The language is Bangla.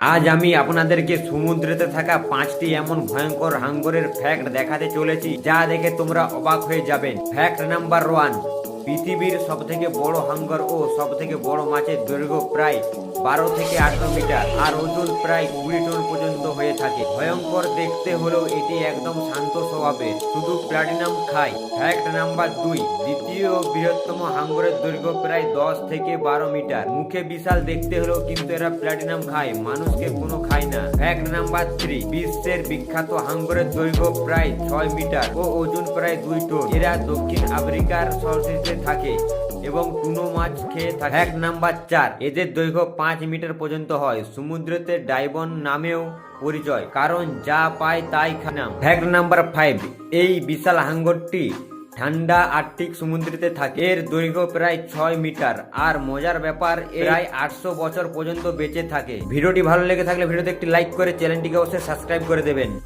আজ আমি আপনাদেরকে সমুদ্রেতে থাকা পাঁচটি এমন ভয়ঙ্কর হাঙ্গরের ফ্যাক্ট দেখাতে চলেছি, যা দেখে তোমরা অবাক হয়ে যাবেন ফ্যাক্ট নাম্বার ওয়ান পৃথিবীর সব থেকে বড় হাঙ্গর ও সব থেকে বড় মাছের দৈর্ঘ্য প্রায় বারো থেকে আঠারো মিটার, আর ওজন প্রায় কুড়ি টন পর্যন্ত হয়ে থাকে। ভয়ঙ্কর দেখতে হলেও এটি একদম শান্ত স্বভাবের। শুধু প্লাটিনাম খায় ফ্যাক্ট নাম্বার দুই, দ্বিতীয় বৃহত্তম হাঙ্গরের দৈর্ঘ্য প্রায় দশ থেকে বারো মিটার। মুখে বিশাল দেখতে হলেও কিন্তু এরা প্লাটিনাম খায়, মানুষকে কোনো খায় না। ফ্যাক্ট নাম্বার থ্রি, বিশ্বের বিখ্যাত হাঙ্গরের দৈর্ঘ্য প্রায় ছয় মিটার ও ওজন প্রায় দুই টন। এরা দক্ষিণ আফ্রিকার সরষেতে থাকে এবং টুনো মাছ খেয়ে থাকে। এক নাম্বার চার, এদের দৈর্ঘ্য পাঁচ মিটার পর্যন্ত হয়, সমুদ্রতে ডাইবন নামেও পরিচয়, কারণ যা পায় তাই খানাম ফ্যাক্ট নাম্বার ফাইভ এই বিশাল হাঙ্গরটি ঠান্ডা আর্কটিক সমুদ্রেতে থাকে। এর দৈর্ঘ্য প্রায় ছয় মিটার আর মজার ব্যাপার প্রায় আটশো বছর পর্যন্ত বেঁচে থাকে। ভিডিওটি ভালো লেগে থাকলে ভিডিওতে একটি লাইক করে চ্যানেলটিকে অবশ্যই সাবস্ক্রাইব করে দেবেন।